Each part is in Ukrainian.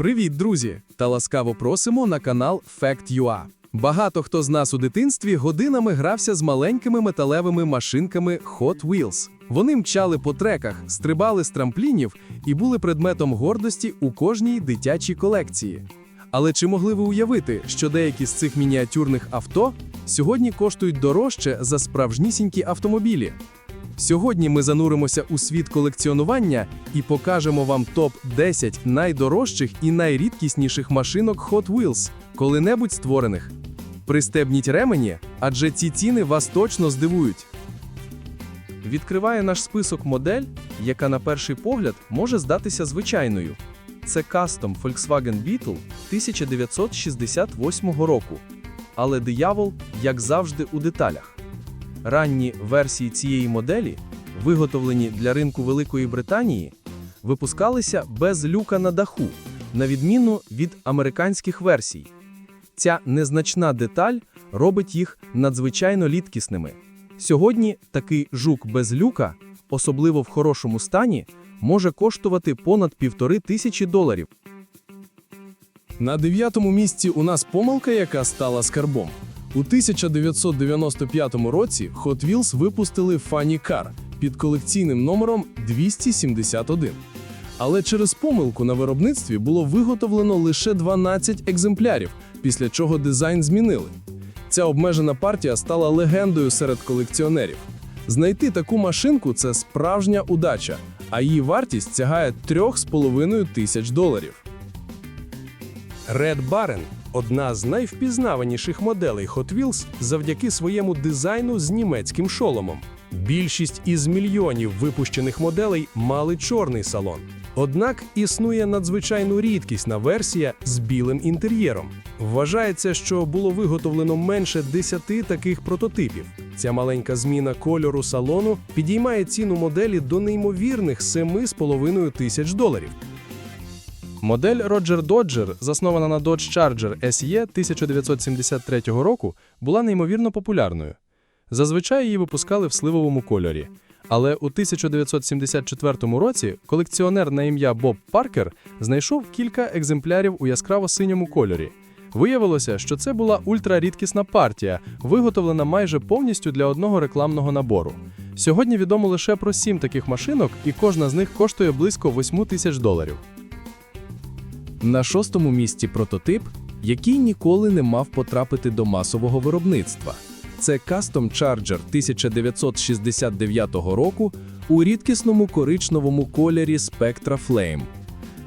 Привіт, друзі! Та ласкаво просимо на канал Fact.ua. Багато хто з нас у дитинстві годинами грався з маленькими металевими машинками Hot Wheels. Вони мчали по треках, стрибали з трамплінів і були предметом гордості у кожній дитячій колекції. Але чи могли ви уявити, що деякі з цих мініатюрних авто сьогодні коштують дорожче за справжнісінькі автомобілі? Сьогодні ми зануримося у світ колекціонування і покажемо вам топ-10 найдорожчих і найрідкісніших машинок Hot Wheels, коли-небудь створених. Пристебніть ремені, адже ці ціни вас точно здивують. Відкриває наш список модель, яка на перший погляд може здатися звичайною. Це кастом Volkswagen Beetle 1968 року. Але диявол, як завжди, у деталях. Ранні версії цієї моделі, виготовлені для ринку Великої Британії, випускалися без люка на даху, на відміну від американських версій. Ця незначна деталь робить їх надзвичайно рідкісними. Сьогодні такий жук без люка, особливо в хорошому стані, може коштувати понад півтори тисячі доларів. На дев'ятому місці у нас помилка, яка стала скарбом. У 1995 році Hot Wheels випустили Funny Car під колекційним номером 271. Але через помилку на виробництві було виготовлено лише 12 екземплярів, після чого дизайн змінили. Ця обмежена партія стала легендою серед колекціонерів. Знайти таку машинку це справжня удача, а її вартість сягає 3,5 тисяч доларів. Red Baron – одна з найвпізнаваніших моделей Hot Wheels завдяки своєму дизайну з німецьким шоломом. Більшість із мільйонів випущених моделей мали чорний салон. Однак існує надзвичайно рідкісна версія з білим інтер'єром. Вважається, що було виготовлено менше 10 таких прототипів. Ця маленька зміна кольору салону підіймає ціну моделі до неймовірних 7,5 тисяч доларів. Модель Roger Dodger, заснована на Dodge Charger SE 1973 року, була неймовірно популярною. Зазвичай її випускали в сливовому кольорі. Але у 1974 році колекціонер на ім'я Боб Паркер знайшов кілька екземплярів у яскраво-синьому кольорі. Виявилося, що це була ультрарідкісна партія, виготовлена майже повністю для одного рекламного набору. Сьогодні відомо лише про сім таких машинок, і кожна з них коштує близько 8 тисяч доларів. На шостому місці прототип, який ніколи не мав потрапити до масового виробництва. Це Custom Charger 1969 року у рідкісному коричневому кольорі Spectra Flame.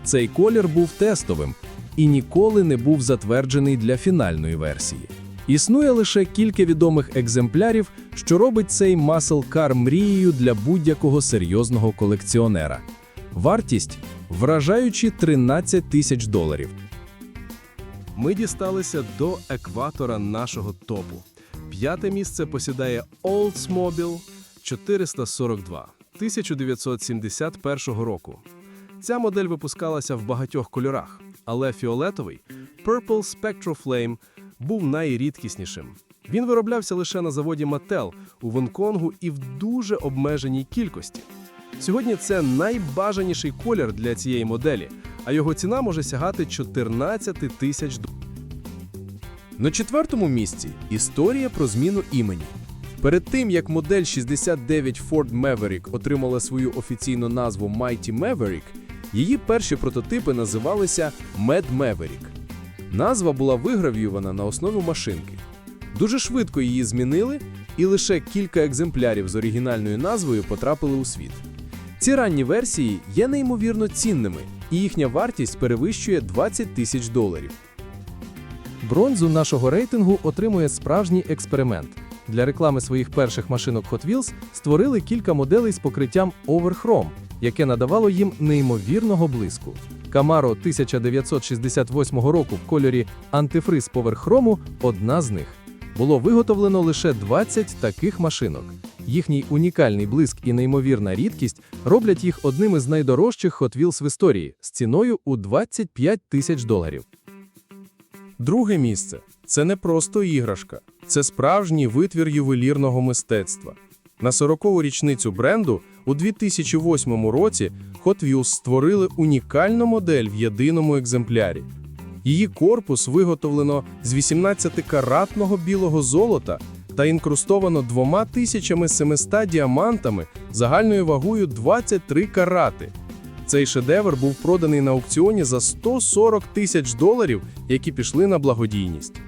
Цей колір був тестовим і ніколи не був затверджений для фінальної версії. Існує лише кілька відомих екземплярів, що робить цей Car мрією для будь-якого серйозного колекціонера. Вартість вражаючі 13 тисяч доларів. Ми дісталися до екватора нашого топу. П'яте місце посідає Oldsmobile 442 1971 року. Ця модель випускалася в багатьох кольорах, але фіолетовий Purple Spectral Flame був найрідкіснішим. Він вироблявся лише на заводі Mattel у Гонконгу і в дуже обмеженій кількості. Сьогодні це найбажаніший колір для цієї моделі, а його ціна може сягати 14 тисяч доларів. На четвертому місці історія про зміну імені. Перед тим як модель 69 Ford Maverick отримала свою офіційну назву Mighty Maverick, її перші прототипи називалися Mad Maverick. Назва була виграв'ювана на основі машинки. Дуже швидко її змінили, і лише кілька екземплярів з оригінальною назвою потрапили у світ. Ці ранні версії є неймовірно цінними, і їхня вартість перевищує 20 тисяч доларів. Бронзу нашого рейтингу отримує справжній експеримент. Для реклами своїх перших машинок Hot Wheels створили кілька моделей з покриттям Overchrome, яке надавало їм неймовірного блиску. Camaro 1968 року в кольорі антифриз поверхрому одна з них. Було виготовлено лише 20 таких машинок. Їхній унікальний блиск і неймовірна рідкість роблять їх одним із найдорожчих Hot Wheels в історії з ціною у 25 тисяч доларів. Друге місце це не просто іграшка, це справжній витвір ювелірного мистецтва. На 40-ту річницю бренду у 2008 році Hot Wheels створили унікальну модель в єдиному екземплярі. Її корпус виготовлено з 18-каратного білого золота та інкрустовано 2700 діамантами загальною вагою 23 карати. Цей шедевр був проданий на аукціоні за 140 тисяч доларів, які пішли на благодійність.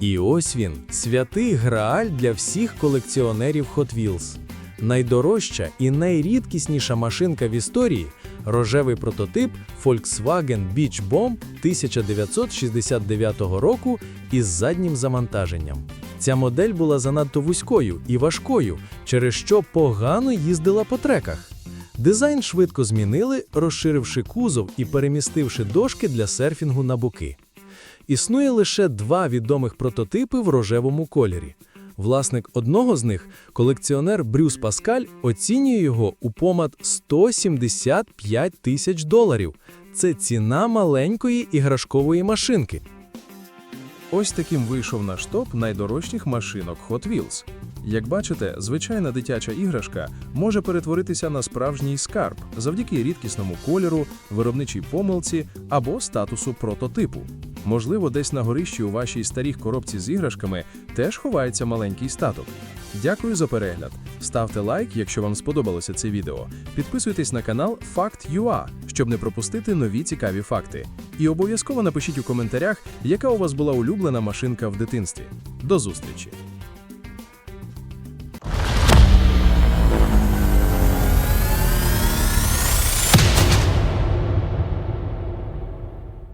І ось він, святий грааль для всіх колекціонерів Hot Wheels. Найдорожча і найрідкісніша машинка в історії рожевий прототип Volkswagen Beach Bomb 1969 року із заднім завантаженням. Ця модель була занадто вузькою і важкою, через що погано їздила по треках. Дизайн швидко змінили, розширивши кузов і перемістивши дошки для серфінгу на боки. Існує лише два відомих прототипи в рожевому кольорі. Власник одного з них, колекціонер Брюс Паскаль, оцінює його у помад 175 тисяч доларів. Це ціна маленької іграшкової машинки. Ось таким вийшов наш топ найдорожчих машинок Hot Wheels. Як бачите, звичайна дитяча іграшка може перетворитися на справжній скарб завдяки рідкісному кольору, виробничій помилці або статусу прототипу. Можливо, десь на горищі у вашій старій коробці з іграшками теж ховається маленький статок. Дякую за перегляд. Ставте лайк, якщо вам сподобалося це відео. Підписуйтесь на канал Fact.ua, щоб не пропустити нові цікаві факти. І обов'язково напишіть у коментарях, яка у вас була улюблена машинка в дитинстві. До зустрічі!